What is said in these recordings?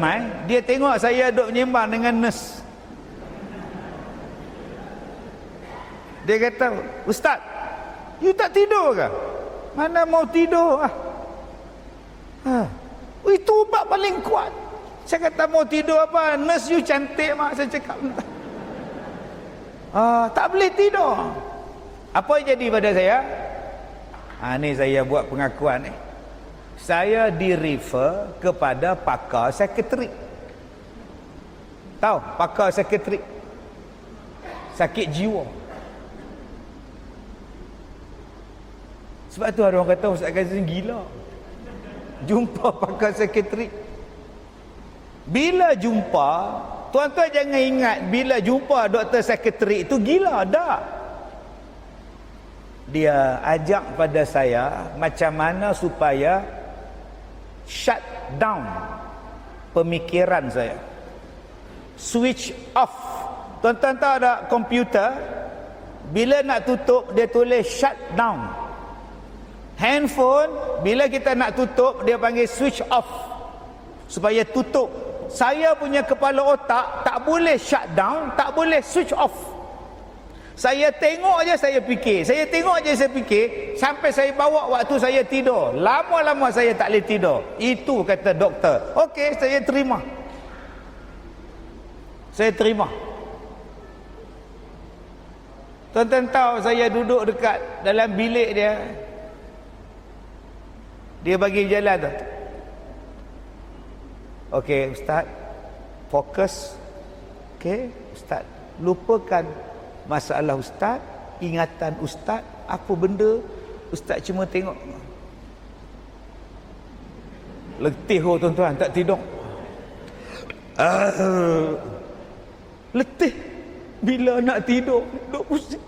mai dia tengok saya duduk menyembang dengan nurse. Dia kata ustaz you tak tidur ke? Mana mau tidur ah. Ha. itu ubat paling kuat. Saya kata mau tidur apa? Nurse you cantik mak saya cakap. Ah, tak boleh tidur. Apa yang jadi pada saya? Ha, ni saya buat pengakuan ni saya di refer kepada pakar sekretari. Tahu pakar sekretari? Sakit jiwa. Sebab tu ada orang kata Ustaz Kazim gila. Jumpa pakar sekretari. Bila jumpa tuan-tuan jangan ingat bila jumpa doktor sekretari itu gila dah dia ajak pada saya macam mana supaya shut down. Pemikiran saya. Switch off. Tuan-tuan tahu ada komputer bila nak tutup dia tulis shut down. Handphone bila kita nak tutup dia panggil switch off. Supaya tutup. Saya punya kepala otak tak boleh shut down tak boleh switch off saya tengok aja saya fikir. Saya tengok aja saya fikir sampai saya bawa waktu saya tidur. Lama-lama saya tak boleh tidur. Itu kata doktor. Okey, saya terima. Saya terima. Tuan-tuan tahu saya duduk dekat dalam bilik dia. Dia bagi jalan tu. Okey, ustaz. Fokus. Okey, ustaz. Lupakan masalah ustaz ingatan ustaz apa benda ustaz cuma tengok. Letih oh tuan-tuan tak tidur. Uh, letih. Bila nak tidur duk pusing.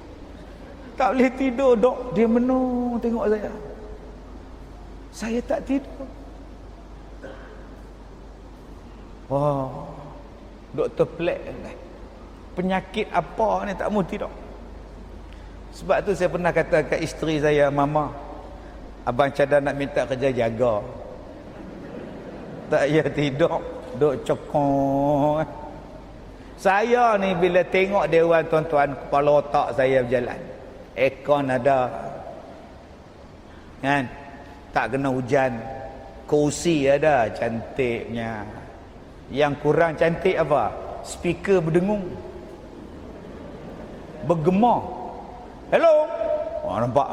Tak boleh tidur dok. Dia menung tengok saya. Saya tak tidur. Wah doktor plek kan penyakit apa ni tak mau tidur sebab tu saya pernah kata ke isteri saya mama abang cadar nak minta kerja jaga. Tak ya tidur duk cokong. Saya ni bila tengok dewan tuan-tuan kepala otak saya berjalan ekon ada. Kan? Tak kena hujan. Kursi ada cantiknya. Yang kurang cantik apa? Speaker berdengung bergema. Hello? Oh, nampak.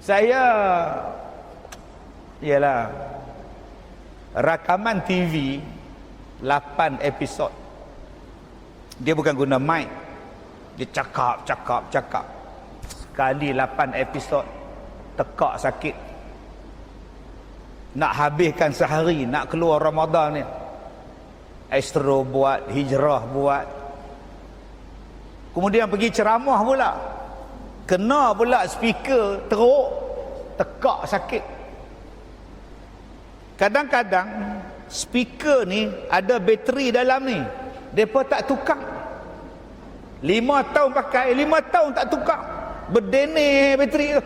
Saya ialah rakaman TV 8 episod. Dia bukan guna mic. Dia cakap cakap cakap. Sekali 8 episod tekak sakit. Nak habiskan sehari nak keluar Ramadan ni. Astro buat hijrah buat Kemudian pergi ceramah pula. Kena pula speaker teruk. Tekak sakit. Kadang-kadang speaker ni ada bateri dalam ni. Mereka tak tukar. Lima tahun pakai, lima tahun tak tukar. Berdene bateri tu.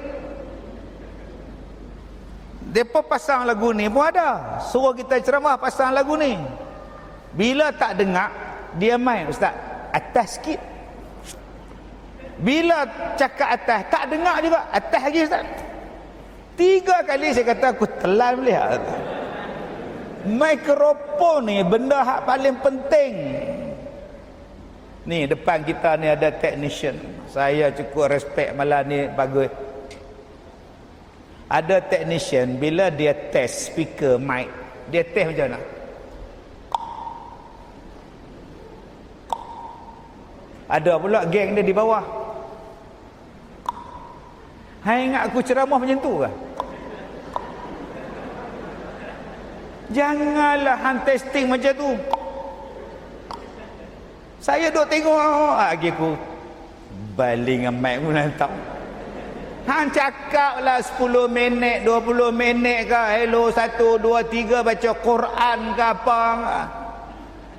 Mereka pasang lagu ni pun ada. Suruh kita ceramah pasang lagu ni. Bila tak dengar, dia main Ustaz. Atas sikit. Bila cakap atas, tak dengar juga. Atas lagi Ustaz. Tiga kali saya kata aku telan melihat. Mikrofon ni benda hak paling penting. Ni depan kita ni ada technician. Saya cukup respect malah ni bagus. Ada technician bila dia test speaker mic, dia test macam mana? Ada pula geng dia di bawah. Hai ingat aku ceramah macam tu ke? Janganlah hang testing macam tu. Saya duk tengok lagi ah, aku baling dengan mic pun tahu. Hang cakap lah 10 minit, 20 minit ke, hello 1, 2, 3 baca Quran ke apa.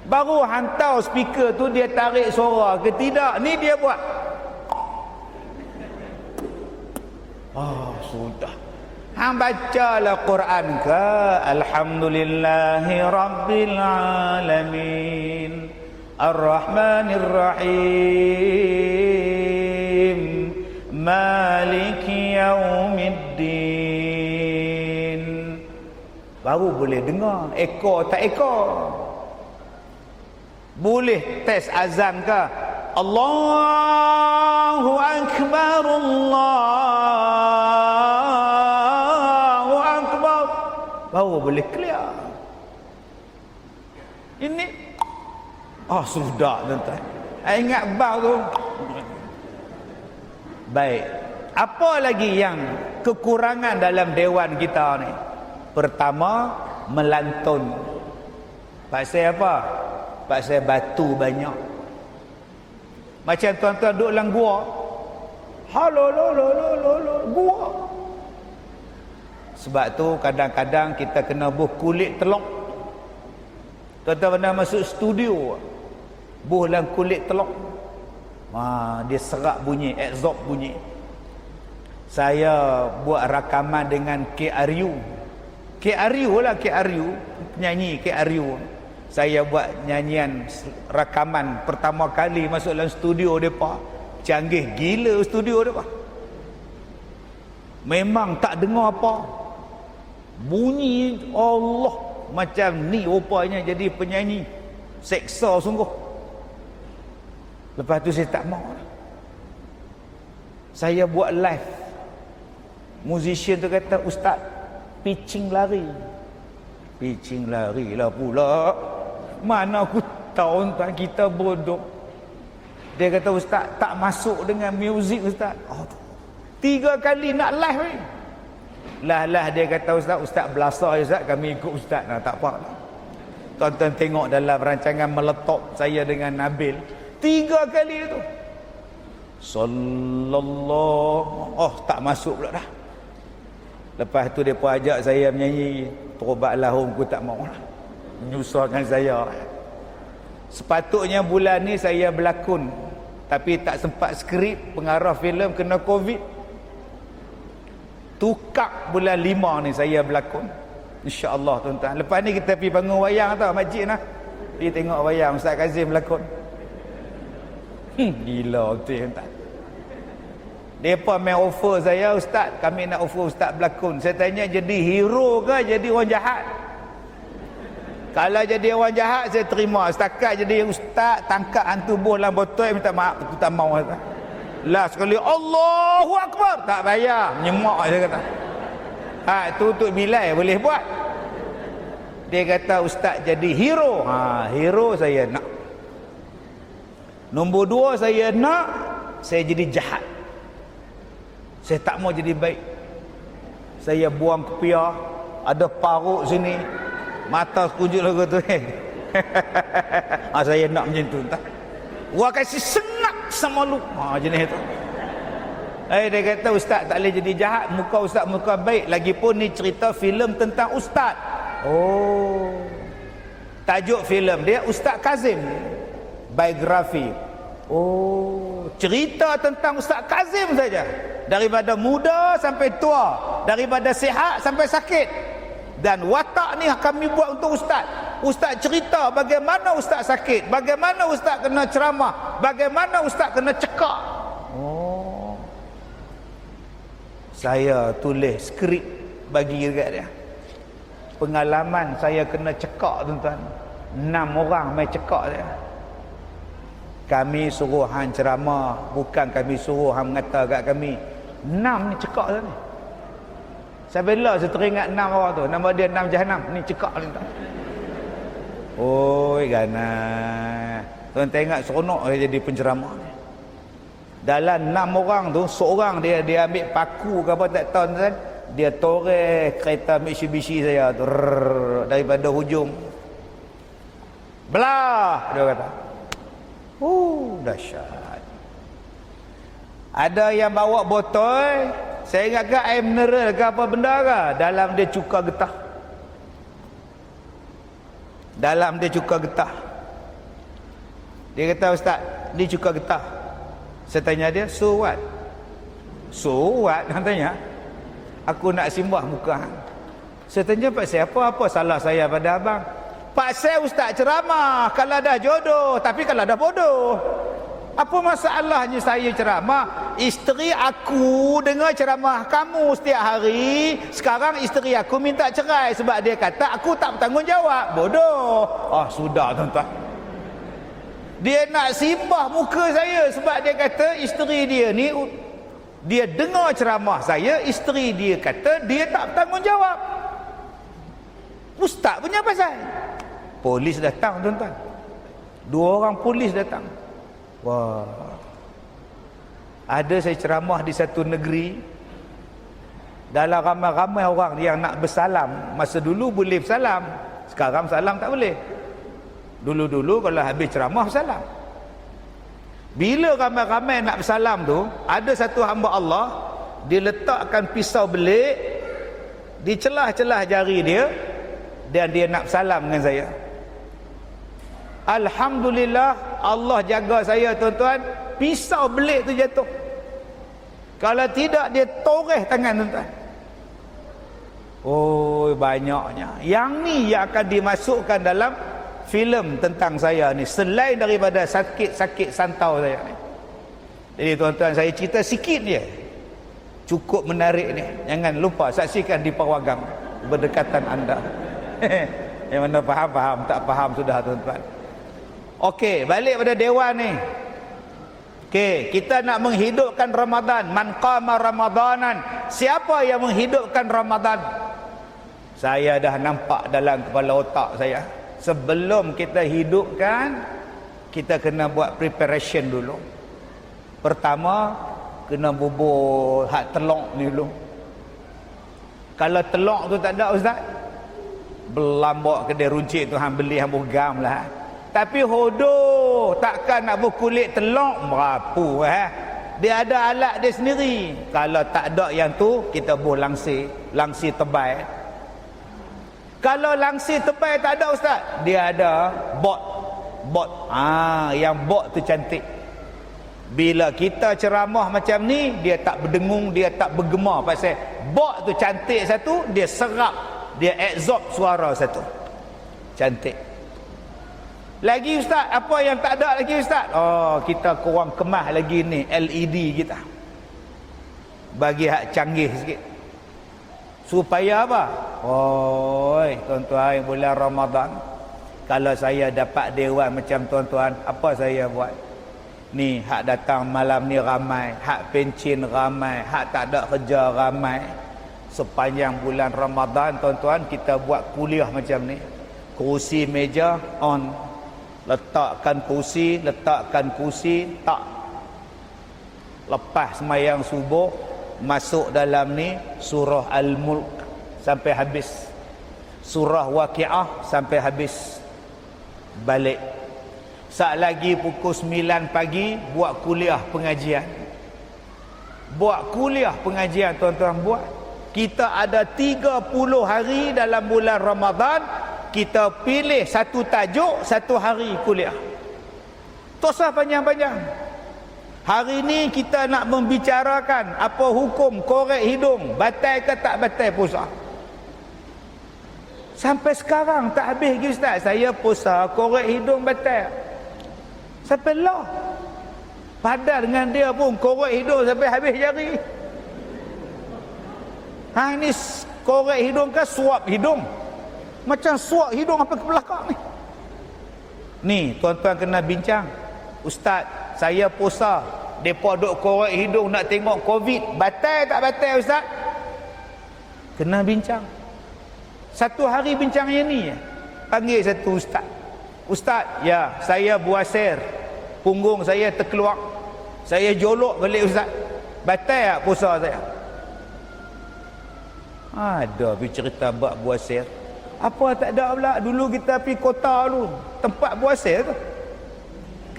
Baru hang tahu speaker tu dia tarik suara ke tidak. Ni dia buat. Ah, sudah. Hang bacalah Quran ke? Alhamdulillahi Rabbil Alamin. Ar-Rahmanir Rahim Maliki Yaumiddin. Baru boleh dengar. Ekor tak ekor? Boleh tes azan ke? Allahu Akbar Allah ini oh sudah tuan-tuan. Ingat bau tu. Baik. Apa lagi yang kekurangan dalam dewan kita ni? Pertama melantun. Pasal apa? Pasal batu banyak. Macam tuan-tuan duduk dalam gua. Halo lo lo lo lo gua. Sebab tu kadang-kadang kita kena buh kulit telok. Tuan-tuan pernah masuk studio. Buh dalam kulit telok. Ha, dia serak bunyi, exhaust bunyi. Saya buat rakaman dengan KRU. KRU lah KRU, penyanyi KRU. Saya buat nyanyian rakaman pertama kali masuk dalam studio depa. Canggih gila studio depa. Memang tak dengar apa bunyi Allah macam ni rupanya jadi penyanyi seksa sungguh. Lepas tu saya tak mau saya buat live. Musician tu kata ustaz pitching lari. Pitching lari lah pula. Mana aku tahu tuan kita bodoh. Dia kata ustaz tak masuk dengan muzik ustaz. Oh, tiga kali nak live ni. lah lah dia kata ustaz ustaz belasah ustaz. Kami ikut ustaz. Nah, tak apa. Tuan-tuan tengok dalam rancangan meletop saya dengan Nabil tiga kali itu sallallahu. Oh tak masuk pula dah. Lepas tu dia pun ajak saya menyanyi terobatlah aku tak mau lah. Menyusahkan saya. Sepatutnya bulan ni saya berlakon tapi tak sempat skrip pengarah filem kena covid tukak bulan lima ni saya berlakon. insyaAllah tuan-tuan. Lepas ni kita pergi bangun wayang tau masjid lah pergi tengok wayang Ustaz Kazim berlakon. Hmm, gila betul tuan-tuan. Mereka main offer saya Ustaz. Kami nak offer Ustaz berlakon. Saya tanya jadi hero ke jadi orang jahat? Kalau jadi orang jahat saya terima. Setakat jadi Ustaz tangkap hantu buh dalam botol minta maaf. Aku tak mahu Ustaz Last sekali Allahu Akbar. Tak bayar menyemak dia kata. Ha tutup bilai boleh buat. Dia kata ustaz jadi hero. Ha hero saya nak. Nombor dua saya nak saya jadi jahat. Saya tak mau jadi baik. Saya buang kepiah ada paruk sini. Mata sekujur lagu tu. Ha, saya nak macam tu entah. Gua kasih sengat sama lu. Ha jenis tu. Eh dia kata ustaz tak boleh jadi jahat, muka ustaz muka baik. Lagipun ni cerita filem tentang ustaz. Oh. Tajuk filem dia Ustaz Kazim. Biografi. Oh, cerita tentang Ustaz Kazim saja. Daripada muda sampai tua, daripada sihat sampai sakit. Dan watak ni kami buat untuk ustaz. Ustaz cerita bagaimana ustaz sakit, bagaimana ustaz kena ceramah, bagaimana ustaz kena cekak. Oh. Saya tulis skrip bagi dekat dia. Pengalaman saya kena cekak tuan-tuan. Enam orang main cekak dia. Kami suruh hang ceramah, bukan kami suruh hang mengata kat kami. Enam ni cekak tuan ni. Saya bela saya teringat enam orang tu. Nama dia enam jahanam. Ni cekak ni. Oi gana. Tuan tengok seronok dia jadi penceramah ni. Dalam enam orang tu, seorang dia dia ambil paku ke apa tak tahu tuan. Dia toreh kereta Mitsubishi saya tu daripada hujung. Belah dia kata. Uh, dahsyat. Ada yang bawa botol, saya ingat ke air mineral ke apa benda ke dalam dia cuka getah dalam dia cuka getah dia kata ustaz dia cuka getah saya tanya dia so what so what dia tanya Aku nak simbah muka. Saya tanya Pak saya apa apa salah saya pada abang? Pak saya ustaz ceramah kalau dah jodoh tapi kalau dah bodoh. Apa masalahnya saya ceramah? Isteri aku dengar ceramah kamu setiap hari. Sekarang isteri aku minta cerai sebab dia kata aku tak bertanggungjawab. Bodoh. Ah sudah tuan-tuan. Dia nak simbah muka saya sebab dia kata isteri dia ni dia dengar ceramah saya, isteri dia kata dia tak bertanggungjawab. Ustaz punya pasal. Polis datang tuan-tuan. Dua orang polis datang. Wah. Ada saya ceramah di satu negeri. Dalam ramai-ramai orang yang nak bersalam. Masa dulu boleh bersalam. Sekarang salam tak boleh. Dulu-dulu kalau habis ceramah bersalam. Bila ramai-ramai nak bersalam tu. Ada satu hamba Allah. Dia letakkan pisau belik. Di celah-celah jari dia. Dan dia nak bersalam dengan saya. Alhamdulillah Allah jaga saya tuan-tuan. Pisau belik tu jatuh. Kalau tidak dia toreh tangan tuan-tuan. Oh banyaknya. Yang ni yang akan dimasukkan dalam filem tentang saya ni selain daripada sakit-sakit santau saya ni. Jadi tuan-tuan saya cerita sikit je. Cukup menarik ni. Jangan lupa saksikan di pawagam berdekatan anda. Yang mana faham-faham tak faham sudah tuan-tuan Okey, balik pada dewan ni. Okey, kita nak menghidupkan Ramadan. Man qama Ramadanan. Siapa yang menghidupkan Ramadan? Saya dah nampak dalam kepala otak saya. Sebelum kita hidupkan, kita kena buat preparation dulu. Pertama, kena bubur hak telok ni dulu. Kalau telok tu tak ada ustaz, belambak kedai runcit tu hang beli hang gam lah. Tapi hodoh takkan nak berkulit telok merapu eh. Dia ada alat dia sendiri. Kalau tak ada yang tu kita buh langsir, langsir tebal. Kalau langsir tebal tak ada ustaz, dia ada bot. Bot. Ah, yang bot tu cantik. Bila kita ceramah macam ni, dia tak berdengung, dia tak bergema pasal bot tu cantik satu, dia serap, dia absorb suara satu. Cantik. Lagi ustaz, apa yang tak ada lagi ustaz? Oh, kita kurang kemah lagi ni LED kita. Bagi hak canggih sikit. Supaya apa? Oi, tuan-tuan bulan Ramadan. Kalau saya dapat dewan macam tuan-tuan, apa saya buat? Ni hak datang malam ni ramai, hak pencin ramai, hak tak ada kerja ramai. Sepanjang bulan Ramadan tuan-tuan kita buat kuliah macam ni. Kerusi meja on letakkan kursi letakkan kursi tak. Lepas semayang subuh masuk dalam ni surah al-mulk sampai habis. Surah waqiah sampai habis. Balik. Saat lagi pukul 9 pagi buat kuliah pengajian. Buat kuliah pengajian tuan-tuan buat. Kita ada 30 hari dalam bulan Ramadan kita pilih satu tajuk satu hari kuliah. Tosah panjang-panjang. Hari ini kita nak membicarakan apa hukum korek hidung batal ke tak batal puasa sampai sekarang tak habis lagi ustaz. Saya puasa korek hidung batal sampai lah. Padahal dengan dia pun korek hidung sampai habis jari. Ha ini korek hidung ke suap hidung macam suak hidung apa ke belakang ni. Ni, tuan-tuan kena bincang. Ustaz, saya puasa. Mereka duk korek hidung nak tengok COVID. Batal tak batal, Ustaz? Kena bincang. Satu hari bincang yang ni. Panggil satu Ustaz. Ustaz, ya, saya buasir. Punggung saya terkeluar. Saya jolok balik, Ustaz. Batal tak puasa saya? Ada cerita buat buasir. Apa tak ada pula dulu kita pergi kota dulu tempat buasir tu.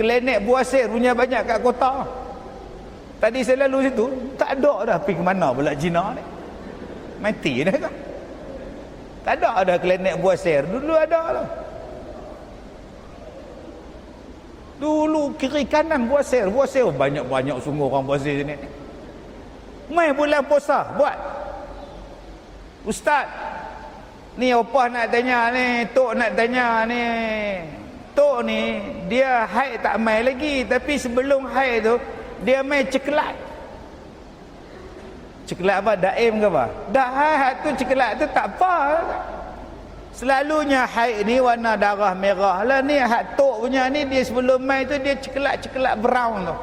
Klinik buasir punya banyak kat kota. Tadi saya lalu situ tak ada dah pergi ke mana pula Cina ni. Mati dah kan. Tak ada ada klinik buasir. Dulu ada lah. Dulu kiri kanan buasir. Buasir banyak-banyak sungguh orang buasir sini. Mai bulan puasa buat. Ustaz, ni opah nak tanya ni, tok nak tanya ni. Tok ni, dia haid tak mai lagi. Tapi sebelum haid tu, dia main ceklat. Ceklat apa? Daim ke apa? Dah haid tu ceklat tu tak apa. Selalunya haid ni warna darah merah lah. Ni hak tok punya ni, dia sebelum main tu dia ceklat-ceklat brown tu.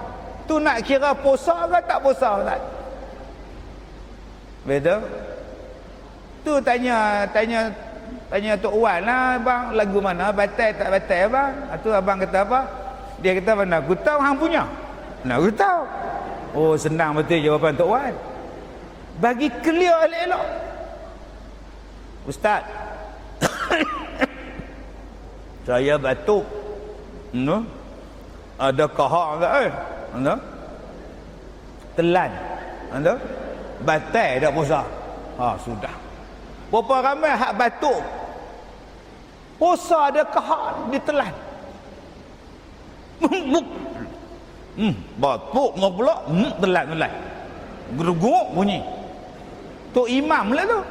Tu nak kira puasa ke tak puasa tak? Betul? Tu tanya tanya tanya Tok Wan lah bang lagu mana batal tak batal bang. Ha, tu abang kata apa? Dia kata mana? Aku tahu hang punya. Nak aku tahu. Oh senang betul jawapan Tok Wan. Bagi clear elok-elok. Ustaz. saya batuk. No? Ada kahak tak eh? No? Telan. No? Batal tak puasa. Ha sudah. Berapa ramai hak batuk. Puasa ada kahak ditelan. hmm, batuk mau pula, hmm, telan telan. Geruguk bunyi. Tok imam lah tu.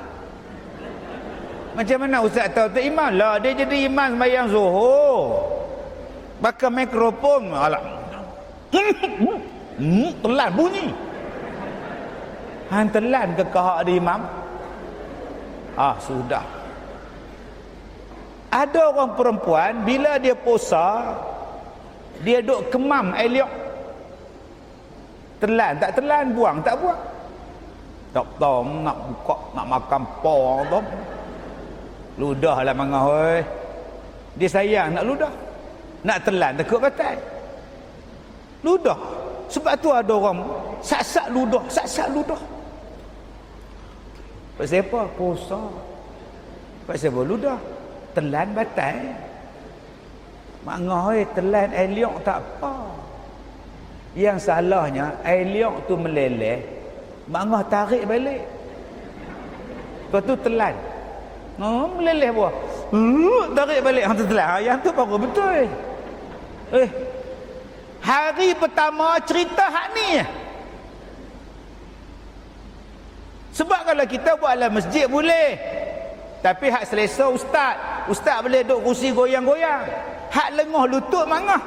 Macam mana ustaz tahu tok imam lah dia jadi imam sembahyang Zuhur. Pakai mikrofon alah. Hmm, telan bunyi. Han telan ke kahak di imam? Ah sudah. Ada orang perempuan bila dia puasa dia duk kemam eliok. Telan tak telan buang tak buang. Tak tahu nak buka nak makan po tu. Ludah lah mangah oi. Dia sayang nak ludah. Nak telan takut batal. Ludah. Sebab tu ada orang sak-sak ludah, sak-sak ludah. Pasal apa? Puasa. Pasal apa? Ludah. Telan batal. Mak ngoi telan eliok tak apa. Yang salahnya eliok tu meleleh. Mak ngah tarik balik. Lepas tu telan. Oh, meleleh buah. Uh, tarik balik. Yang tu telan. Ah, yang tu baru betul. Eh. Hari pertama cerita hak ni. Sebab kalau kita buat dalam masjid boleh. Tapi hak selesa ustaz. Ustaz boleh duduk kursi goyang-goyang. Hak lengoh lutut mangah.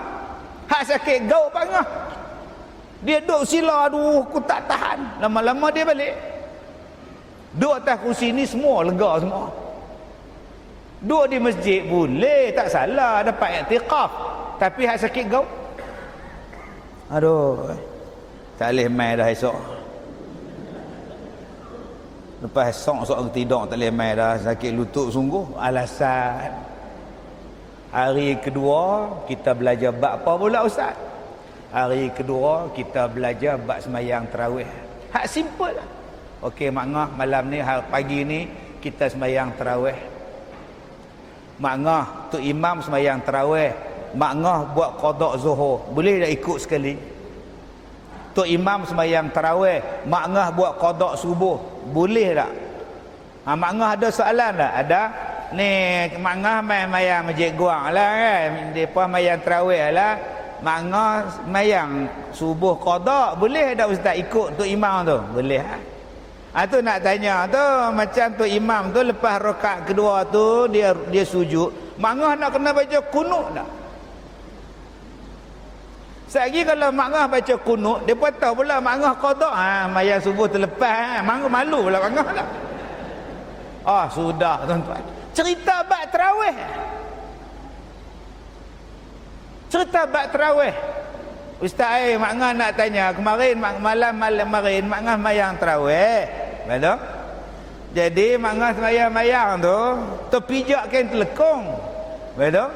Hak sakit gaul pangah. Dia duduk sila aduh aku tak tahan. Lama-lama dia balik. Duduk atas kursi ni semua lega semua. Duduk di masjid boleh tak salah dapat i'tiqaf. Tapi hak sakit gaul. Aduh. Tak boleh main dah esok. Lepas sok-sok tidur tak boleh main dah sakit lutut sungguh. Alasan hari kedua kita belajar bab apa pula ustaz? Hari kedua kita belajar bab semayang tarawih. Hak simple lah. Okey maknah malam ni hari pagi ni kita semayang tarawih. Maknah tu imam semayang tarawih. Maknah buat qada zuhur. Boleh tak ikut sekali? Tok Imam sembahyang tarawih, Mak Ngah buat qada subuh. Boleh tak? Ha, Mak Ngah ada soalan tak? Ada. Ni Mak Ngah main mayang masjid guang lah kan. Depa mayang tarawih lah. Mak Ngah mayang subuh qada. Boleh tak ustaz ikut Tok Imam tu? Boleh ha? Ha, tu nak tanya tu macam tu imam tu lepas rakaat kedua tu dia dia sujud mak ngah nak kena baca kunut tak Sagi kalau mak ngah baca kunut, dia pun tahu pula mak ngah qada. Ha, mayang subuh terlepas. Ha. Mak malu pula mak ngah lah. Ah, sudah tuan-tuan. Cerita bab terawih. Cerita bab terawih. Ustaz eh, mak ngah nak tanya. Kemarin mak malam malam kemarin mak ngah mayang terawih. Betul? Jadi mak ngah mayang-mayang tu terpijak kain telekong. Betul?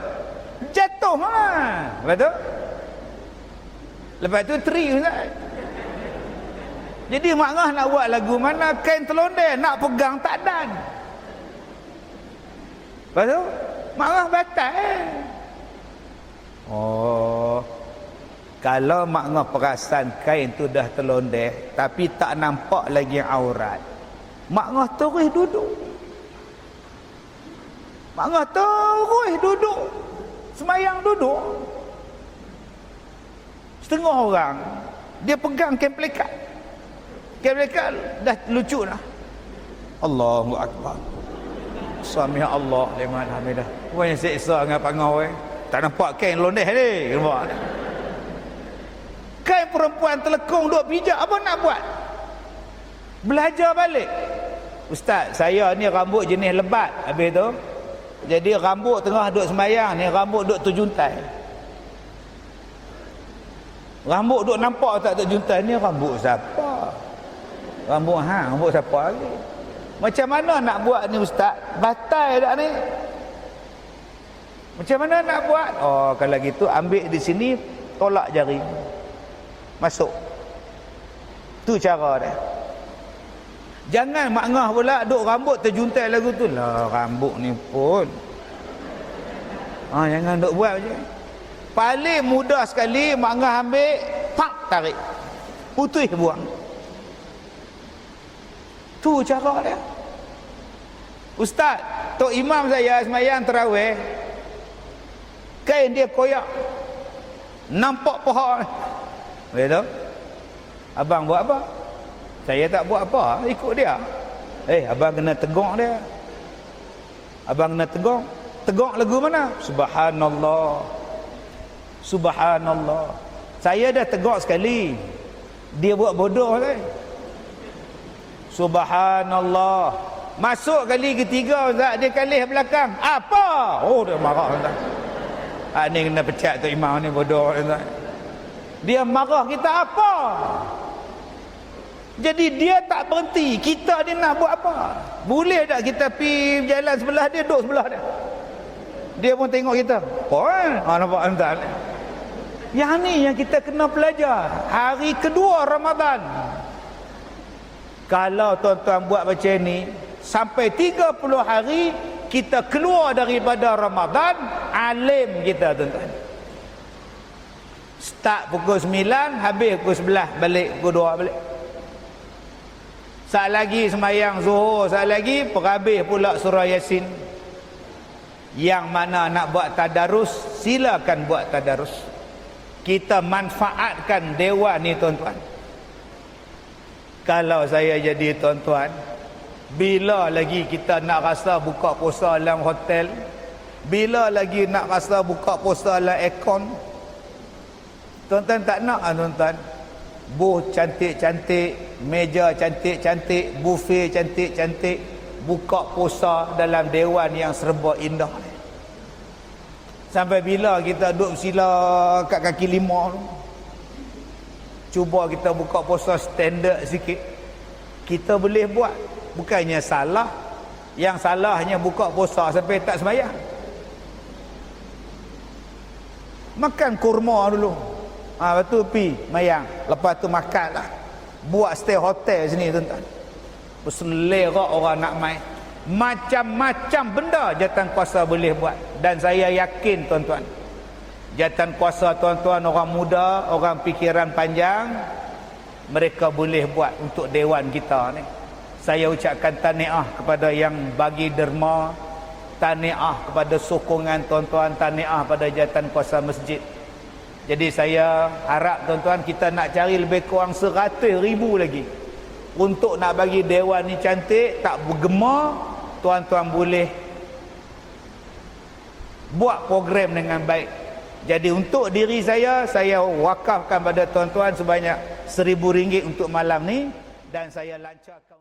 Jatuh ha. Betul? Lepas tu tri Ustaz. Jadi mak ngah nak buat lagu mana kain telonde nak pegang tak dan. Lepas tu mak ngah batal. Eh. Oh. Kalau mak ngah perasan kain tu dah telonde tapi tak nampak lagi aurat. Mak ngah terus duduk. Mak ngah terus duduk. Semayang duduk. Setengah orang dia pegang kain plekat. Kain plekat dah lucu lah. Allahu Akbar. Suami Allah liman hamidah. Puan yang seksa dengan pangau eh. Tak nampak kain londeh ni. Nampak. Kain perempuan telekung duk pijak apa nak buat? Belajar balik. Ustaz, saya ni rambut jenis lebat habis tu. Jadi rambut tengah duk semayang ni rambut duk terjuntai. Rambut duk nampak tak terjuntai ni rambut siapa? Rambut ha, rambut siapa lagi? Macam mana nak buat ni ustaz? Batal tak ni? Macam mana nak buat? Oh, kalau gitu ambil di sini tolak jari. Masuk. Tu cara dia. Jangan mak ngah pula duk rambut terjuntai lagu tu. Lah rambut ni pun. Ah jangan duk buat macam Paling mudah sekali mak ngah ambil, pak tarik. Putih buang. Tu cara dia. Ustaz, tok imam saya semayang terawih. Kain dia koyak. Nampak pohon. Betul? Abang buat apa? Saya tak buat apa, ikut dia. Eh, abang kena tegok dia. Abang kena tegok. Tegok lagu mana? Subhanallah. Subhanallah. Saya dah tegok sekali. Dia buat bodoh kan? Subhanallah. Masuk kali ketiga Ustaz dia kalih belakang. Apa? Oh dia marah Ustaz. Ah ni kena pecat tu imam ni bodoh Ustaz. Dia marah kita apa? Jadi dia tak berhenti. Kita ni nak buat apa? Boleh tak kita pi jalan sebelah dia, duduk sebelah dia? Dia pun tengok kita. Eh? Ha, nampak tuan Yang ni yang kita kena belajar. Hari kedua Ramadan. Kalau tuan-tuan buat macam ni, sampai 30 hari kita keluar daripada Ramadan, alim kita tuan-tuan. Start pukul 9, habis pukul 11, balik pukul 2 balik. Saat lagi semayang zuhur, saat lagi perhabis pula surah Yasin. Yang mana nak buat tadarus, silakan buat tadarus. Kita manfaatkan dewan ni tuan-tuan. Kalau saya jadi tuan-tuan, bila lagi kita nak rasa buka puasa dalam hotel, bila lagi nak rasa buka puasa dalam aircon, tuan-tuan tak nak ah tuan-tuan buh cantik-cantik, meja cantik-cantik, buffet cantik-cantik, buka puasa dalam dewan yang serba indah ni. Sampai bila kita duduk sila kat kaki lima tu. Cuba kita buka puasa standard sikit. Kita boleh buat. Bukannya salah. Yang salah hanya buka puasa sampai tak semayang. Makan kurma dulu. Ha, betul pi mayang. Lepas tu makan lah. Buat stay hotel sini tuan-tuan. Berselera orang nak main. Macam-macam benda jatan kuasa boleh buat. Dan saya yakin tuan-tuan. Jatan kuasa tuan-tuan orang muda, orang fikiran panjang. Mereka boleh buat untuk dewan kita ni. Saya ucapkan taniah kepada yang bagi derma. Taniah kepada sokongan tuan-tuan. Taniah pada jatan kuasa masjid. Jadi saya harap tuan-tuan kita nak cari lebih kurang seratus ribu lagi. Untuk nak bagi dewan ni cantik, tak bergema, tuan-tuan boleh buat program dengan baik. Jadi untuk diri saya, saya wakafkan pada tuan-tuan sebanyak seribu ringgit untuk malam ni. Dan saya lancarkan...